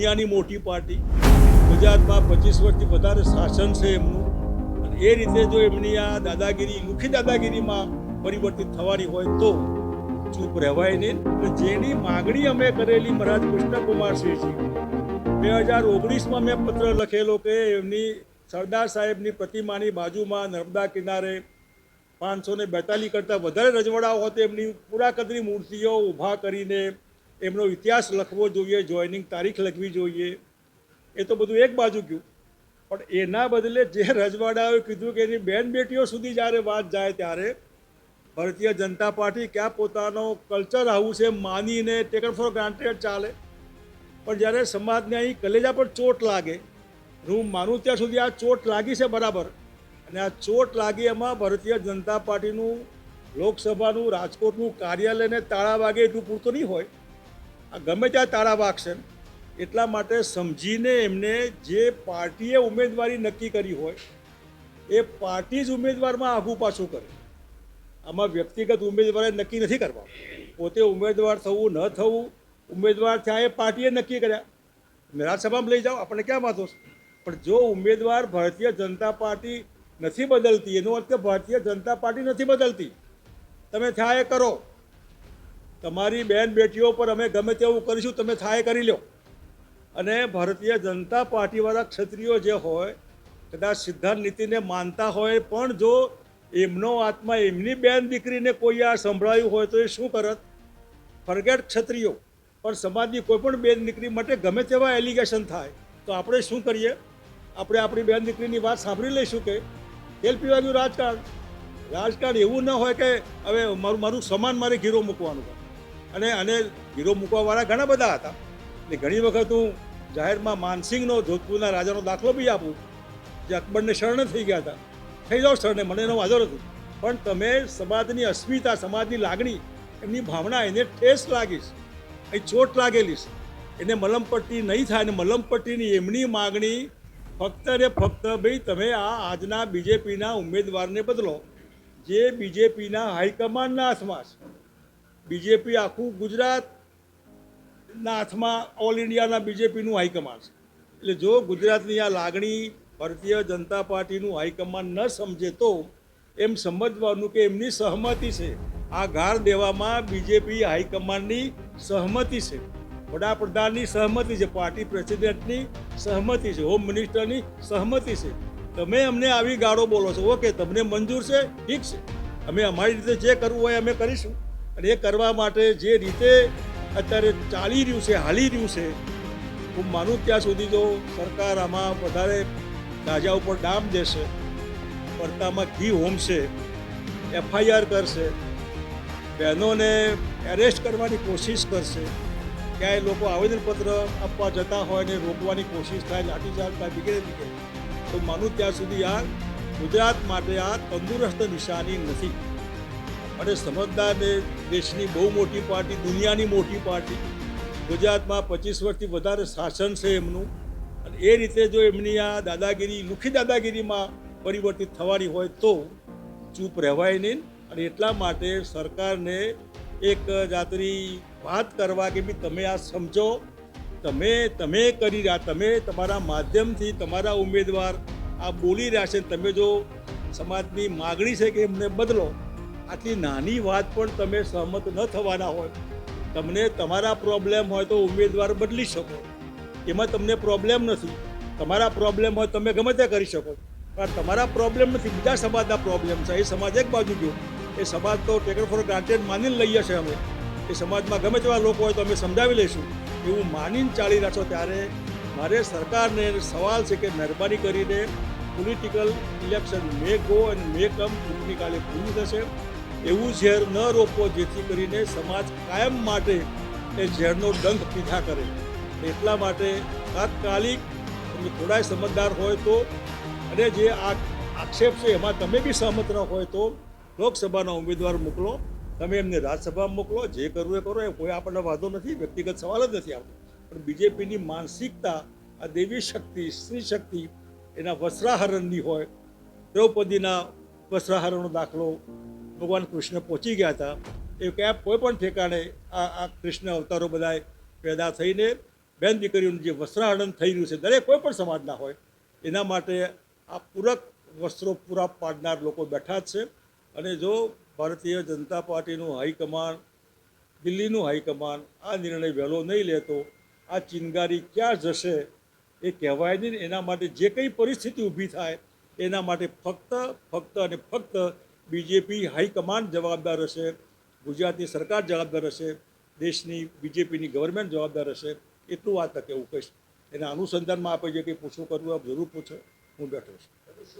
દુનિયાની મોટી પાર્ટી. ગુજરાતમાં પચીસ વર્ષથી વધારે શાસન છે એમનું. અને એ રીતે જો એમની આ દાદાગીરી મુખી દાદાગીરીમાં પરિવર્તિત થવાની હોય તો ચૂપ રહેવાય નહીં. જેની માગણી અમે કરેલી મહારાજ કૃષ્ણકુમાર સિંહજી બે હજાર ઓગણીસમાં મેં પત્ર લખેલો કે એમની સરદાર સાહેબની પ્રતિમાની બાજુમાં નર્મદા કિનારે પાંચસો ને બેતાલીસ કરતાં વધારે રજવાડાઓ હોય એમની પુરાકદરી મૂર્તિઓ ઊભા કરીને એમનો ઇતિહાસ લખવો જોઈએ, જોઈનિંગ તારીખ લખવી જોઈએ. એ તો બધું એક બાજુ ગયું. પણ એના બદલે જે રજવાડાઓએ કીધું કે એની બેન બેટીઓ સુધી જ્યારે વાત જાય ત્યારે ભારતીય જનતા પાર્ટી ક્યાં પોતાનો કલ્ચર આવું છે માનીને ટેકન ફોર ગ્રાન્ટેડ ચાલે. પણ જ્યારે સમાજને અહીં કલેજા પર ચોટ લાગે, હું માનું ત્યાં સુધી આ ચોટ લાગી છે બરાબર. અને આ ચોટ લાગી એમાં ભારતીય જનતા પાર્ટીનું લોકસભાનું રાજકોટનું કાર્યાલયને તાળા વાગે એટલું પૂરતું નહીં હોય. આ ગમે ત્યાં તાળા વાગશે એટલા માટે સમજીને એમને જે પાર્ટીએ ઉમેદવારી નક્કી કરી હોય, એ પાર્ટી જ ઉમેદવારમાં આઘું પાછું કરે. આમાં વ્યક્તિગત ઉમેદવારે નક્કી નથી કરવા. પોતે ઉમેદવાર થવું ન થવું, ઉમેદવાર થયા એ પાર્ટીએ નક્કી કર્યા. રાજ્યસભામાં લઈ જાઓ, આપણને ક્યાં વાંધો છે? પણ જો ઉમેદવાર ભારતીય જનતા પાર્ટી નથી બદલતી, એનો અર્થ કે ભારતીય જનતા પાર્ટી નથી બદલતી, તમે થયા એ કરો. તમારી બેન બેટીઓ પર અમે ગમે તેવું કરીશું, તમે થાય કરી લો અને ભારતીય જનતા પાર્ટીવાળા ક્ષત્રિયો જે હોય, કદાચ સિદ્ધાંત નીતિને માનતા હોય, પણ જો એમનો આત્મા, એમની બેન દીકરીને કોઈ આ સંભળાયું હોય તો એ શું કરત? ફરગેટ ક્ષત્રિયો. પણ સમાજની કોઈ પણ બેન દીકરી માટે ગમે તેવા એલિગેશન થાય, તો આપણે શું કરીએ? આપણે આપણી બેન દીકરીની વાત સાંભળી લઈશું કે તેલ પીવાનું રાજકારણ. રાજકારણ એવું ન હોય કે હવે મારું મારું સમાન મારે ઘીરો મૂકવાનું હોય. અને અને ઘીરો મૂકવાવાળા ઘણા બધા હતા. એટલે ઘણી વખત હું જાહેરમાં માનસિંહનો, જોધપુરના રાજાનો દાખલો બી આપું, જે અકબરને શરણે થઈ ગયા હતા. થઈ જાઓ શરણે, મને એનો વાંધો નથી. પણ તમે સમાજની અસ્મિતા, સમાજની લાગણી, એમની ભાવના એને ઠેસ લાગીશ, એ ચોટ લાગેલી છે એને મલમપટ્ટી નહીં થાય અને મલમપટ્ટીની એમની માગણી ફક્ત ને ફક્ત ભાઈ તમે આ આજના બીજેપીના ઉમેદવારને બદલો. જે બીજેપીના હાઈકમાન્ડના હાથમાં છે. બીજેપી આખું ગુજરાતના હાથમાં ઓલ ઇન્ડિયાના બીજેપીનું હાઈકમાન્ડ છે. એટલે જો ગુજરાતની આ લાગણી ભારતીય જનતા પાર્ટીનું હાઈકમાન્ડ ન સમજે તો એમ સમજવાનું કે એમની સહમતિ છે. આ ગાર દેવામાં બીજેપી હાઈકમાન્ડની સહમતિ છે. વડાપ્રધાનની સહમતિ છે, પાર્ટી પ્રેસિડેન્ટની સહમતિ છે, હોમ મિનિસ્ટરની સહમતિ છે. તમે અમને આવી ગાળો બોલો છો. ઓકે, તમને મંજૂર છે, ઠીક છે. અમે અમારી રીતે જે કરવું હોય અમે કરીશું. અને એ કરવા માટે જે રીતે અત્યારે ચાલી રહ્યું છે, હાલી રહ્યું છે, હું માનું ત્યાં સુધી તો સરકાર આમાં વધારે ગાજા ઉપર ડામ દેશે પડતામાં ઘી હોમશે, એફઆઈઆર કરશે, બહેનોને એરેસ્ટ કરવાની કોશિશ કરશે, ક્યાંય લોકો આવેદનપત્ર આપવા જતા હોય ને રોકવાની કોશિશ થાય, લાઠીચાર્જ થાય વગેરે વગેરે તો માનું ત્યાં સુધી આ ગુજરાત માટે આ તંદુરસ્ત નિશાની નથી. અને સમજદાર દેશની બહુ મોટી પાર્ટી, દુનિયાની મોટી પાર્ટી. ગુજરાતમાં પચીસ વર્ષથી વધારે શાસન છે એમનું. અને એ રીતે જો એમની આ દાદાગીરી, લુખી દાદાગીરીમાં પરિવર્તિત થવાની હોય તો ચૂપ રહેવાય નહીં. અને એટલા માટે સરકારને એક જાતની વાત કરવા કે ભાઈ તમે આ સમજો. તમે તમે કરી રહ્યા, તમે તમારા માધ્યમથી તમારા ઉમેદવાર આ બોલી રહ્યા છે. તમે જો સમાજની માગણી છે કે એમને બદલો આટલી નાની વાત પણ તમે સહમત ન થવાના હોય. તમને તમારા પ્રોબ્લેમ હોય તો ઉમેદવાર બદલી શકો. એમાં તમને પ્રોબ્લેમ નથી. તમારા પ્રોબ્લેમ હોય તમે ગમે તે કરી શકો. પણ તમારા પ્રોબ્લેમ નથી, બીજા સમાજના પ્રોબ્લેમ છે. એ સમાજ એક બાજુ ગયો. એ સમાજ તો ટેકન ફોર ગ્રાન્ટેડ માનીને લઈએ છીએ અમે. એ સમાજમાં ગમે તેવા લોકો હોય તો અમે સમજાવી લઈશું. એવું માનીને ચાલી રહ્યા છો ત્યારે મારે સરકારને સવાલ છે કે મહેરબાની કરીને પોલિટિકલ ઇલેક્શન મે ગો અને મે કમ ચૂંટણી કાલે પૂરી થશે. એવું ઝેર ન રોપો જેથી કરીને સમાજ કાયમ માટે એ ઝેરનો ડંખ પીધા કરે. એટલા માટે તાત્કાલિક તમે થોડાય સમજદાર હોય તો અને જે આ આક્ષેપ છે એમાં તમે બી સહમત ન હોય તો લોકસભાના ઉમેદવાર મોકલો, તમે એમને રાજ્યસભામાં મોકલો, જે કરવું એ કરો, એ કોઈ આપણને વાંધો નથી, વ્યક્તિગત સવાલ જ નથી આવતો. પણ બીજેપીની માનસિકતા, આ દેવી શક્તિ, સ્ત્રી શક્તિ, એના વસ્ત્રાહરણની હોય, દ્રૌપદીના વસ્ત્રાહરણનો દાખલો ભગવાન કૃષ્ણ પહોંચી ગયા હતા. એ ક્યાં કોઈ પણ ઠેકાણે આ આ કૃષ્ણ અવતારો બધાએ પેદા થઈને બેન દીકરીઓનું જે વસ્ત્રાહરણ થઈ રહ્યું છે, દરેક કોઈ પણ સમાજના હોય, એના માટે આ પૂરક વસ્ત્રો પૂરા પાડનાર લોકો બેઠા જ છે. અને જો ભારતીય જનતા પાર્ટીનું હાઈકમાન્ડ, દિલ્હીનું હાઈકમાન્ડ આ નિર્ણય વહેલો નહીં લેતો, આ ચિનગારી ક્યાં જશે એ કહેવાય નહીં. એના માટે જે કંઈ પરિસ્થિતિ ઊભી થાય, એના માટે ફક્ત ફક્ત અને ફક્ત બીજેપી હાઈકમાન્ડ જવાબદાર હશે, ગુજરાતની સરકાર જવાબદાર હશે, દેશની બીજેપીની ગવર્મેન્ટ જવાબદાર હશે, એટલું આ તકે હું કહીશ. એના અનુસંધાનમાં આપણે જે કંઈ પૂછવું કરવું આપ જરૂર પૂછો, હું બેઠો છું.